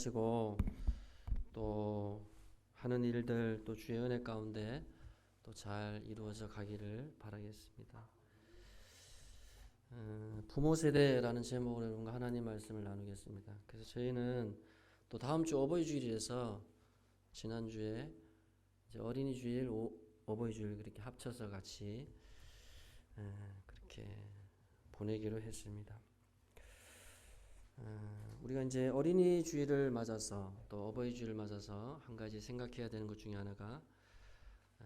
하시고 또 하는 일들 또 주의 은혜 가운데 또 잘 이루어져 가기를 바라겠습니다. 어, 부모 세대라는 제목으로 여러분과 하나님 말씀을 나누겠습니다. 그래서 저희는 또 다음 주 어버이 주일에서 지난 주에 어린이 주일, 오, 어버이 주일 그렇게 합쳐서 같이 에, 그렇게 보내기로 했습니다. 어, 우리가 이제 어린이 주일을 맞아서 또 어버이 주일을 맞아서 한 가지 생각해야 되는 것 중에 하나가 어,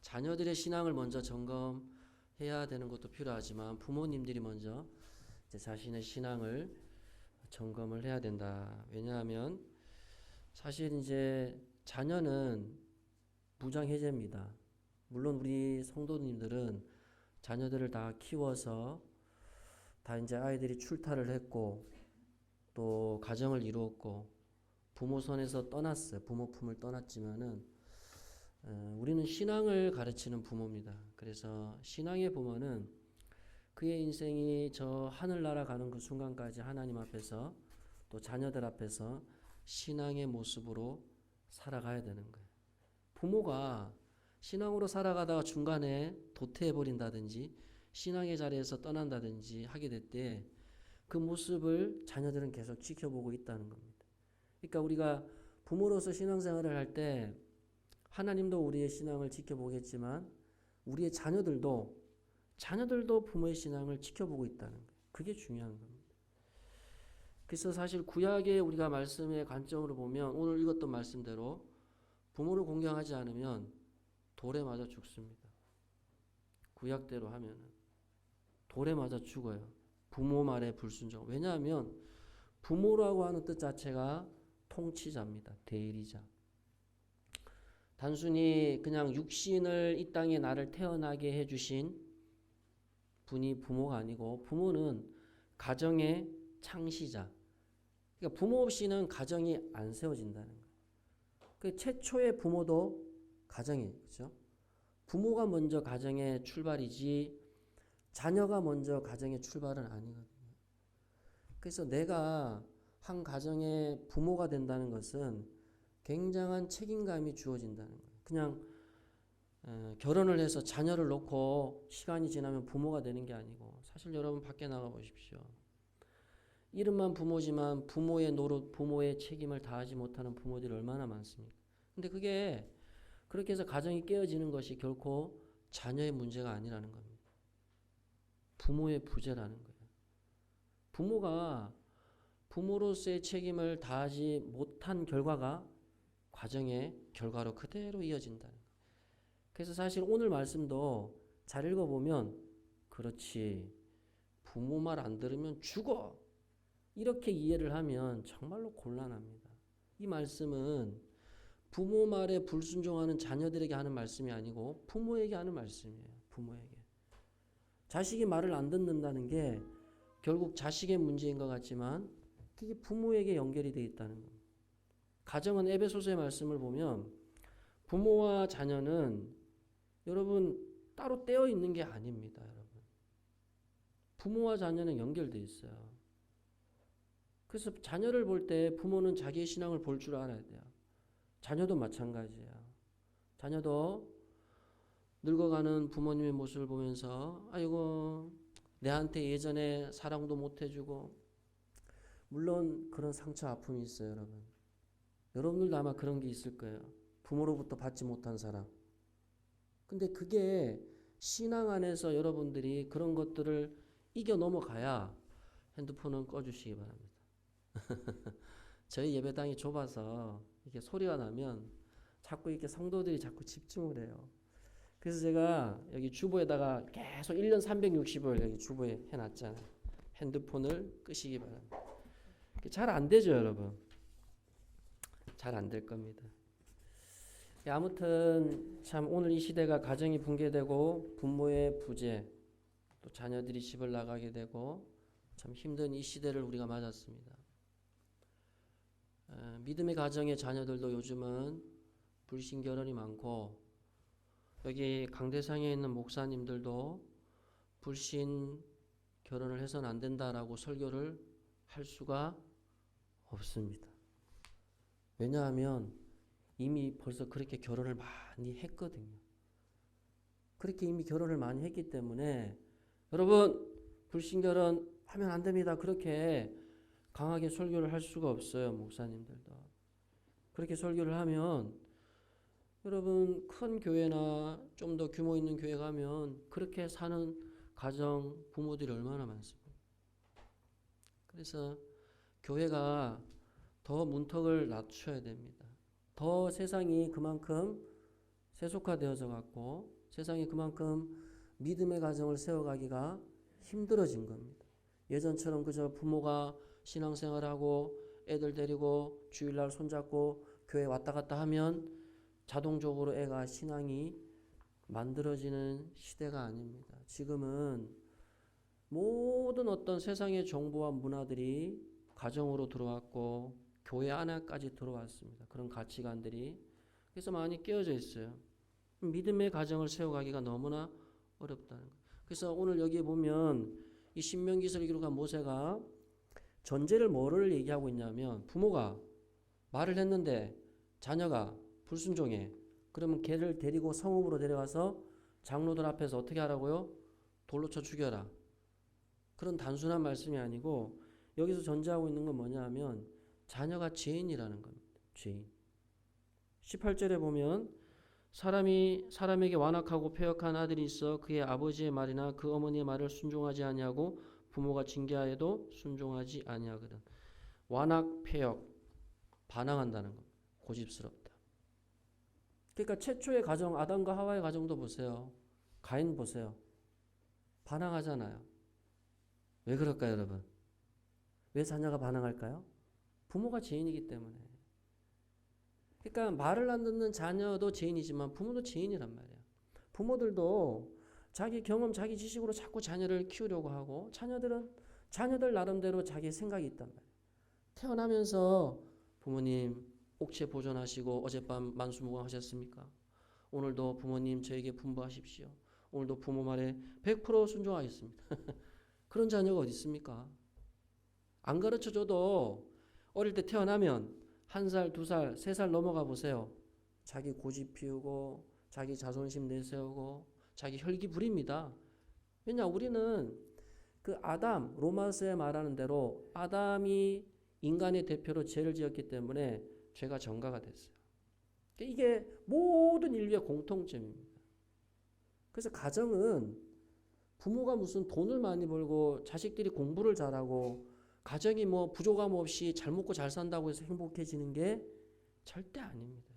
자녀들의 신앙을 먼저 점검해야 되는 것도 필요하지만 부모님들이 먼저 자신의 신앙을 점검을 해야 된다. 왜냐하면 사실 이제 자녀는 무장 해제입니다. 물론 우리 성도님들은 자녀들을 다 키워서 다 이제 아이들이 출타를 했고 또 가정을 이루었고 부모 손에서 떠났어요. 부모 품을 떠났지만은 어, 우리는 신앙을 가르치는 부모입니다. 그래서 신앙의 부모는 그의 인생이 저 하늘나라 가는 그 순간까지 하나님 앞에서 또 자녀들 앞에서 신앙의 모습으로 살아가야 되는 거예요. 부모가 신앙으로 살아가다가 중간에 도태해 버린다든지 신앙의 자리에서 떠난다든지 하게 될 때 그 모습을 자녀들은 계속 지켜보고 있다는 겁니다. 그러니까 우리가 부모로서 신앙생활을 할 때 하나님도 우리의 신앙을 지켜보겠지만 우리의 자녀들도 자녀들도 부모의 신앙을 지켜보고 있다는 거예요. 그게 중요한 겁니다. 그래서 사실 구약의 우리가 말씀의 관점으로 보면 오늘 읽었던 말씀대로 부모를 공경하지 않으면 돌에 맞아 죽습니다. 구약대로 하면은 돌에 맞아 죽어요. 부모 말에 불순종. 왜냐하면 부모라고 하는 뜻 자체가 통치자입니다. 대리자. 단순히 그냥 육신을 이 땅에 나를 태어나게 해주신 분이 부모가 아니고 부모는 가정의 창시자. 그러니까 부모 없이는 가정이 안 세워진다는 거예요. 그 최초의 부모도 가정이에요. 그렇죠? 부모가 먼저 가정의 출발이지 자녀가 먼저 가정의 출발은 아니거든요. 그래서 내가 한 가정의 부모가 된다는 것은 굉장한 책임감이 주어진다는 거예요. 그냥 어, 결혼을 해서 자녀를 놓고 시간이 지나면 부모가 되는 게 아니고 사실 여러분 밖에 나가 보십시오. 이름만 부모지만 부모의 노릇, 부모의 책임을 다하지 못하는 부모들이 얼마나 많습니까? 근데 그게 그렇게 해서 가정이 깨어지는 것이 결코 자녀의 문제가 아니라는 겁니다. 부모의 부재라는 거예요. 부모가 부모로서의 책임을 다하지 못한 결과가 과정의 결과로 그대로 이어진다는 거예요. 그래서 사실 오늘 말씀도 잘 읽어보면 그렇지 부모 말 안 들으면 죽어 이렇게 이해를 하면 정말로 곤란합니다. 이 말씀은 부모 말에 불순종하는 자녀들에게 하는 말씀이 아니고 부모에게 하는 말씀이에요. 부모에게. 자식이 말을 안 듣는다는 게 결국 자식의 문제인 것 같지만 그게 부모에게 연결이 되어 있다는 겁니다. 가정은 에베소서의 말씀을 보면 부모와 자녀는 여러분 따로 떼어 있는 게 아닙니다, 여러분. 부모와 자녀는 연결돼 있어요. 그래서 자녀를 볼 때 부모는 자기의 신앙을 볼 줄 알아야 돼요. 자녀도 마찬가지예요. 자녀도 늙어가는 부모님의 모습을 보면서 아이고 내한테 예전에 사랑도 못 해주고 물론 그런 상처 아픔이 있어요, 여러분. 여러분들도 아마 그런 게 있을 거예요. 부모로부터 받지 못한 사랑. 근데 그게 신앙 안에서 여러분들이 그런 것들을 이겨 넘어가야 핸드폰은 꺼주시기 바랍니다. 저희 예배당이 좁아서 이렇게 소리가 나면 자꾸 이렇게 성도들이 자꾸 집중을 해요. 그래서 제가 여기 주보에다가 계속 1년 360을 여기 주보에 해놨잖아요. 핸드폰을 끄시기 바랍니다. 잘 안 되죠, 여러분. 잘 안 될 겁니다. 아무튼 참 오늘 이 시대가 가정이 붕괴되고 부모의 부재, 또 자녀들이 집을 나가게 되고 참 힘든 이 시대를 우리가 맞았습니다. 에, 믿음의 가정의 자녀들도 요즘은 불신 결혼이 많고 여기 강대상에 있는 목사님들도 불신 결혼을 해서는 안 된다라고 설교를 할 수가 없습니다. 왜냐하면 이미 벌써 그렇게 결혼을 많이 했거든요. 그렇게 이미 결혼을 많이 했기 때문에 여러분 불신 결혼 하면 안 됩니다. 그렇게 강하게 설교를 할 수가 없어요. 목사님들도. 그렇게 설교를 하면 여러분 큰 교회나 좀 더 규모 있는 교회 가면 그렇게 사는 가정 부모들이 얼마나 많습니까? 그래서 교회가 더 문턱을 낮춰야 됩니다. 더 세상이 그만큼 세속화되어져 갖고 세상이 그만큼 믿음의 가정을 세워가기가 힘들어진 겁니다. 예전처럼 그저 부모가 신앙생활하고 애들 데리고 주일날 손잡고 교회 왔다 갔다 하면 자동적으로 애가 신앙이 만들어지는 시대가 아닙니다. 지금은 모든 어떤 세상의 정보와 문화들이 가정으로 들어왔고 교회 안에까지 들어왔습니다. 그런 가치관들이 그래서 많이 깨어져 있어요. 믿음의 가정을 세워가기가 너무나 어렵다는 거예요. 그래서 오늘 여기 보면 이 신명기서를 기록한 모세가 전제를 뭐를 얘기하고 있냐면 부모가 말을 했는데 자녀가 불순종해. 그러면 걔를 데리고 성읍으로 데려가서 장로들 앞에서 어떻게 하라고요? 돌로 쳐 죽여라. 그런 단순한 말씀이 아니고 여기서 전제하고 있는 건 뭐냐 하면 자녀가 죄인이라는 겁니다. 죄인. 18절에 보면 사람이 사람에게 완악하고 폐역한 아들이 있어 그의 아버지의 말이나 그 어머니의 말을 순종하지 아니하고 부모가 징계하여도 순종하지 아니하거든. 완악, 폐역, 반항한다는 겁니다. 고집스럽다. 그러니까 최초의 가정 아담과 하와의 가정도 보세요. 가인 보세요. 반항하잖아요. 왜 그럴까요, 여러분? 왜 자녀가 반항할까요? 부모가 죄인이기 때문에. 그러니까 말을 안 듣는 자녀도 죄인이지만 부모도 죄인이란 말이에요. 부모들도 자기 경험, 자기 지식으로 자꾸 자녀를 키우려고 하고 자녀들은 자녀들 나름대로 자기 생각이 있단 말이에요. 태어나면서 부모님 옥체 보존하시고 어젯밤 만수무강 하셨습니까? 오늘도 부모님 저에게 분부하십시오. 오늘도 부모 말에 100% 순종하겠습니다. 그런 자녀가 어디 있습니까? 안 가르쳐 줘도 어릴 때 태어나면 한 살, 두 살, 세 살 넘어가 보세요. 자기 고집 피우고 자기 자존심 내세우고 자기 혈기 부립니다. 왜냐 우리는 그 아담 로마서에 말하는 대로 아담이 인간의 대표로 죄를 지었기 때문에 죄가 전가가 됐어요. 이게 모든 인류의 공통점입니다. 그래서 가정은 부모가 무슨 돈을 많이 벌고 자식들이 공부를 잘하고 가정이 뭐 부족함 없이 잘 먹고 잘 산다고 해서 행복해지는 게 절대 아닙니다.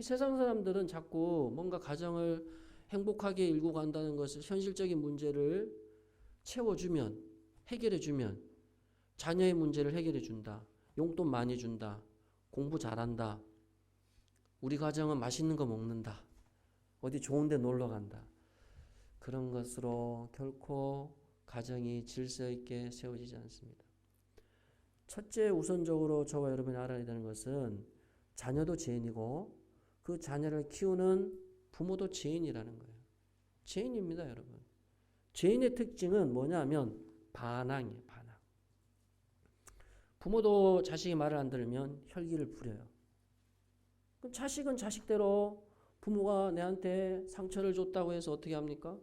세상 사람들은 자꾸 뭔가 가정을 행복하게 일고 간다는 것을 현실적인 문제를 채워주면 해결해주면 자녀의 문제를 해결해준다. 용돈 많이 준다. 공부 잘한다. 우리 가정은 맛있는 거 먹는다. 어디 좋은 데 놀러 간다. 그런 것으로 결코 가정이 질서 있게 세워지지 않습니다. 첫째 우선적으로 저와 여러분이 알아야 되는 것은 자녀도 죄인이고 그 자녀를 키우는 부모도 죄인이라는 거예요. 죄인입니다, 여러분. 죄인의 특징은 뭐냐면 반항이에요, 반항. 부모도 자식이 말을 안 들으면 혈기를 부려요. 그럼 자식은 자식대로 부모가 내한테 상처를 줬다고 해서 어떻게 합니까?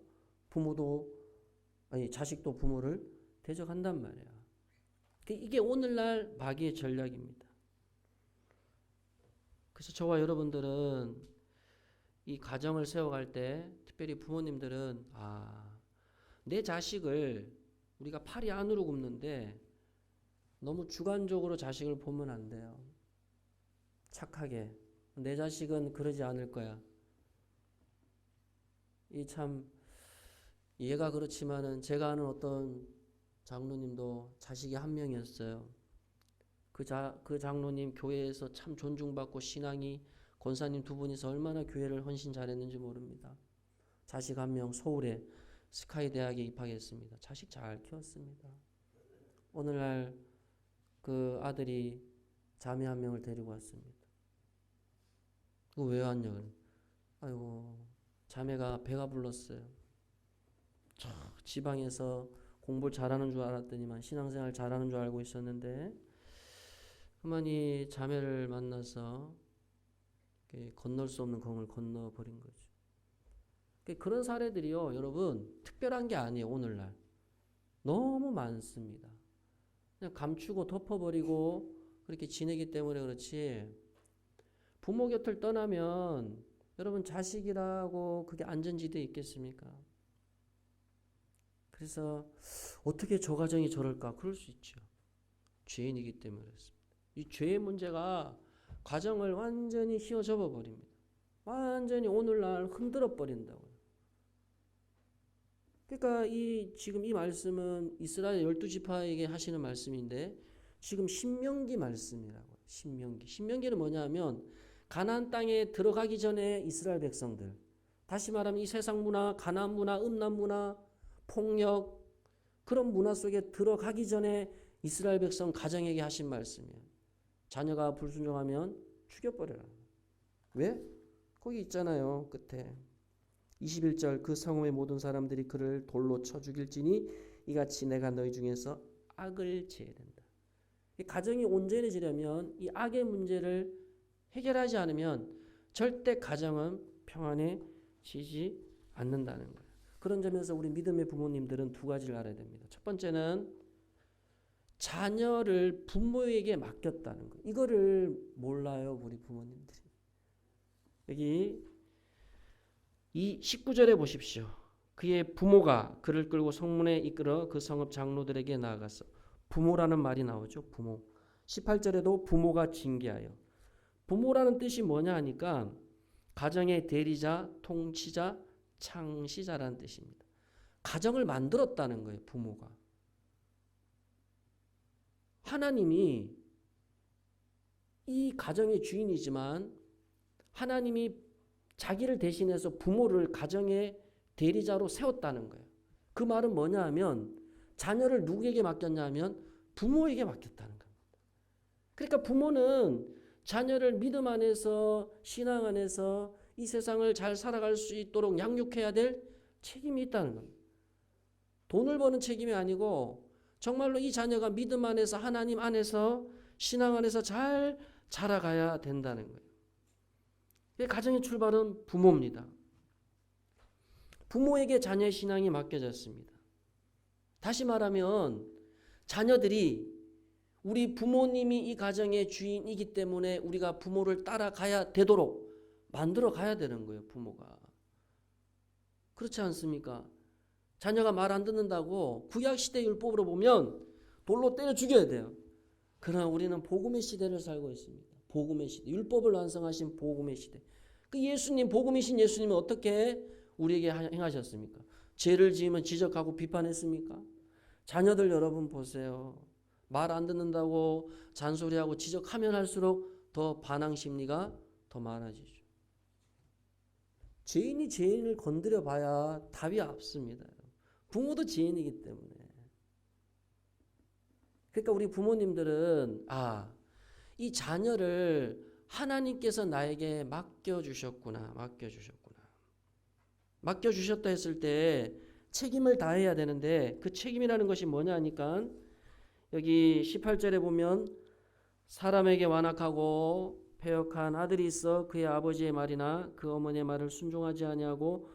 부모도 아니 자식도 부모를 대적한단 말이야. 이게 오늘날 마귀의 전략입니다. 그래서 저와 여러분들은 이 가정을 세워갈 때 특별히 부모님들은 아, 내 자식을 우리가 팔이 안으로 굽는데 너무 주관적으로 자식을 보면 안 돼요. 착하게 내 자식은 그러지 않을 거야. 이 참 얘가 그렇지만은 제가 아는 어떤 장로님도 자식이 한 명이었어요. 그, 자, 그 장로님 교회에서 참 존중받고 신앙이 권사님 두 분이서 얼마나 교회를 헌신 잘했는지 모릅니다. 자식 한 명 서울에 스카이 대학에 입학했습니다. 자식 잘 키웠습니다. 오늘날 그 아들이 자매 한 명을 데리고 왔습니다. 그 왜 왔냐 그래. 아이고 자매가 배가 불렀어요. 저 지방에서 공부를 잘하는 줄 알았더니만 신앙생활 잘하는 줄 알고 있었는데 그만이 자매를 만나서 건널 수 없는 강을 건너 버린 거죠. 그러니까 그런 사례들이요, 여러분, 특별한 게 아니에요, 오늘날. 너무 많습니다. 그냥 감추고 덮어버리고 그렇게 지내기 때문에 그렇지. 부모 곁을 떠나면 여러분 자식이라고 그게 안전지대에 있겠습니까? 그래서 어떻게 저 가정이 저럴까? 그럴 수 있죠. 죄인이기 때문에 그렇습니다. 이 죄의 문제가 가정을 완전히 휘어접어 버립니다. 완전히 오늘날 흔들어 버린다고요. 그러니까 이 지금 이 말씀은 이스라엘 열두 지파에게 하시는 말씀인데 지금 신명기 말씀이라고요. 신명기. 신명기는 뭐냐면 가나안 땅에 들어가기 전에 이스라엘 백성들 다시 말하면 이 세상 문화, 가나안 문화, 음란 문화, 폭력 그런 문화 속에 들어가기 전에 이스라엘 백성 가정에게 하신 말씀이에요. 자녀가 불순종하면 죽여버려라. 왜? 거기 있잖아요. 끝에. 21절 그 성읍의 모든 사람들이 그를 돌로 쳐 죽일지니 이같이 내가 너희 중에서 악을 제해야 된다. 이 가정이 온전해지려면 이 악의 문제를 해결하지 않으면 절대 가정은 평안해지지 않는다는 거예요. 그런 점에서 우리 믿음의 부모님들은 두 가지를 알아야 됩니다. 첫 번째는 자녀를 부모에게 맡겼다는 거. 이거를 몰라요, 우리 부모님들이. 여기 이 19절에 보십시오. 그의 부모가 그를 끌고 성문에 이끌어 그 성읍 장로들에게 나아가서 부모라는 말이 나오죠. 부모. 18절에도 부모가 징계하여. 부모라는 뜻이 뭐냐 하니까 가정의 대리자, 통치자, 창시자라는 뜻입니다. 가정을 만들었다는 거예요, 부모가. 하나님이 이 가정의 주인이지만 하나님이 자기를 대신해서 부모를 가정의 대리자로 세웠다는 거예요. 그 말은 뭐냐 하면 자녀를 누구에게 맡겼냐 하면 부모에게 맡겼다는 겁니다. 그러니까 부모는 자녀를 믿음 안에서 신앙 안에서 이 세상을 잘 살아갈 수 있도록 양육해야 될 책임이 있다는 겁니다. 돈을 버는 책임이 아니고 정말로 이 자녀가 믿음 안에서 하나님 안에서 신앙 안에서 잘 자라가야 된다는 거예요. 가정의 출발은 부모입니다. 부모에게 자녀의 신앙이 맡겨졌습니다. 다시 말하면 자녀들이 우리 부모님이 이 가정의 주인이기 때문에 우리가 부모를 따라가야 되도록 만들어 가야 되는 거예요, 부모가. 그렇지 않습니까? 자녀가 말 안 듣는다고 구약 시대 율법으로 보면 돌로 때려 죽여야 돼요. 그러나 우리는 복음의 시대를 살고 있습니다. 복음의 시대, 율법을 완성하신 복음의 시대. 그 예수님 복음이신 예수님은 어떻게 우리에게 행하셨습니까? 죄를 지으면 지적하고 비판했습니까? 자녀들 여러분 보세요. 말 안 듣는다고 잔소리하고 지적하면 할수록 더 반항 심리가 더 많아지죠. 죄인이 죄인을 건드려 봐야 답이 없습니다. 부모도 죄인이기 때문에. 그러니까 우리 부모님들은 아, 이 자녀를 하나님께서 나에게 맡겨 주셨구나. 맡겨 주셨구나. 맡겨 주셨다 했을 때 책임을 다해야 되는데 그 책임이라는 것이 뭐냐 하니까 여기 18절에 보면 사람에게 완악하고 패역한 아들이 있어 그의 아버지의 말이나 그 어머니의 말을 순종하지 아니하고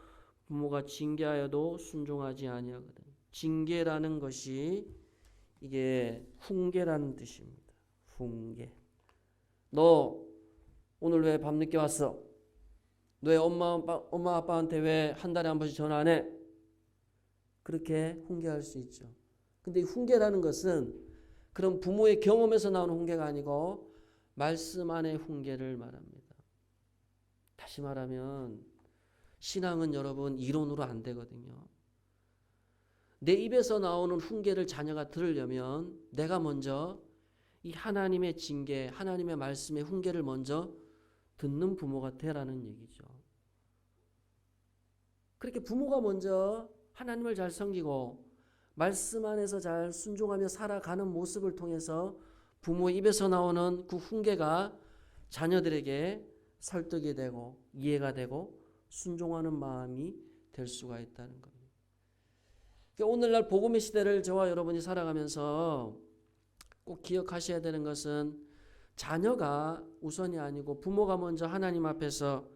부모가 징계하여도 순종하지 아니하거든. 징계라는 것이 이게 훈계라는 뜻입니다. 훈계. 너 오늘 왜 밤늦게 왔어? 너의 엄마, 아빠, 엄마 아빠한테 왜 한 달에 한 번씩 전화 안 해? 그렇게 훈계할 수 있죠. 근데 이 훈계라는 것은 그런 부모의 경험에서 나오는 훈계가 아니고 말씀 안의 훈계를 말합니다. 다시 말하면 신앙은 여러분 이론으로 안 되거든요. 내 입에서 나오는 훈계를 자녀가 들으려면 내가 먼저 이 하나님의 징계, 하나님의 말씀의 훈계를 먼저 듣는 부모가 되라는 얘기죠. 그렇게 부모가 먼저 하나님을 잘 섬기고 말씀 안에서 잘 순종하며 살아가는 모습을 통해서 부모 입에서 나오는 그 훈계가 자녀들에게 설득이 되고 이해가 되고 순종하는 마음이 될 수가 있다는 겁니다. 그러니까 오늘날 복음의 시대를 저와 여러분이 살아가면서 꼭 기억하셔야 되는 것은 자녀가 우선이 아니고 부모가 먼저 하나님 앞에서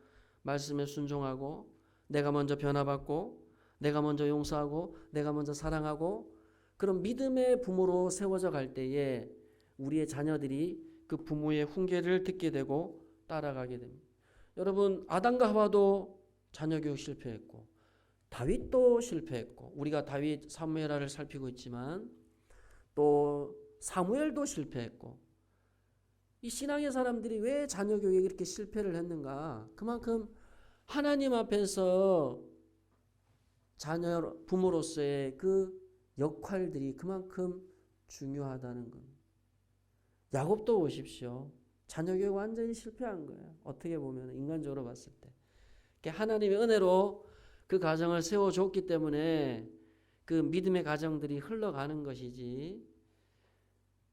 말씀에 순종하고 내가 먼저 변화받고 내가 먼저 용서하고 내가 먼저 사랑하고 그런 믿음의 부모로 세워져 갈 때에 우리의 자녀들이 그 부모의 훈계를 듣게 되고 따라가게 됩니다. 여러분 아담과 하와도 자녀 교육 실패했고 다윗도 실패했고 우리가 다윗 사무엘하를 살피고 있지만 또 사무엘도 실패했고 이 신앙의 사람들이 왜 자녀 교육에 이렇게 실패를 했는가? 그만큼 하나님 앞에서 자녀 부모로서의 그 역할들이 그만큼 중요하다는 겁니다. 야곱도 보십시오. 자녀 교육 완전히 실패한 거예요. 어떻게 보면 인간적으로 봤을 때. 하나님의 은혜로 그 가정을 세워줬기 때문에 그 믿음의 가정들이 흘러가는 것이지.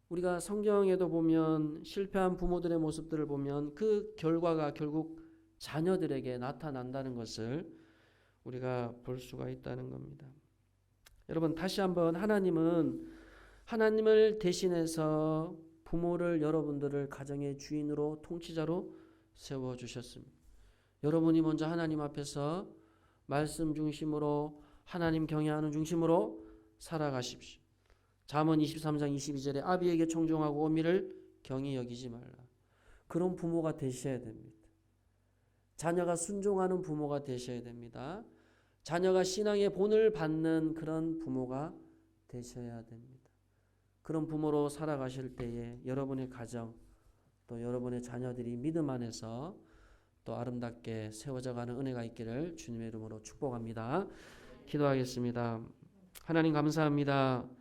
우리가 성경에도 보면 실패한 부모들의 모습들을 보면 그 결과가 결국 자녀들에게 나타난다는 것을 우리가 볼 수가 있다는 겁니다. 여러분 다시 한번 하나님은 하나님을 대신해서 부모를 여러분들을 가정의 주인으로 통치자로 세워 주셨습니다. 여러분이 먼저 하나님 앞에서 말씀 중심으로 하나님 경외하는 중심으로 살아가십시오. 잠언 23장 22절에 아비에게 청종하고 어미를 경히 여기지 말라. 그런 부모가 되셔야 됩니다. 자녀가 순종하는 부모가 되셔야 됩니다. 자녀가 신앙의 본을 받는 그런 부모가 되셔야 됩니다. 그런 부모로 살아가실 때에 여러분의 가정 또 여러분의 자녀들이 믿음 안에서 또 아름답게 세워져 가는 은혜가 있기를 주님의 이름으로 축복합니다. 기도하겠습니다. 하나님 감사합니다.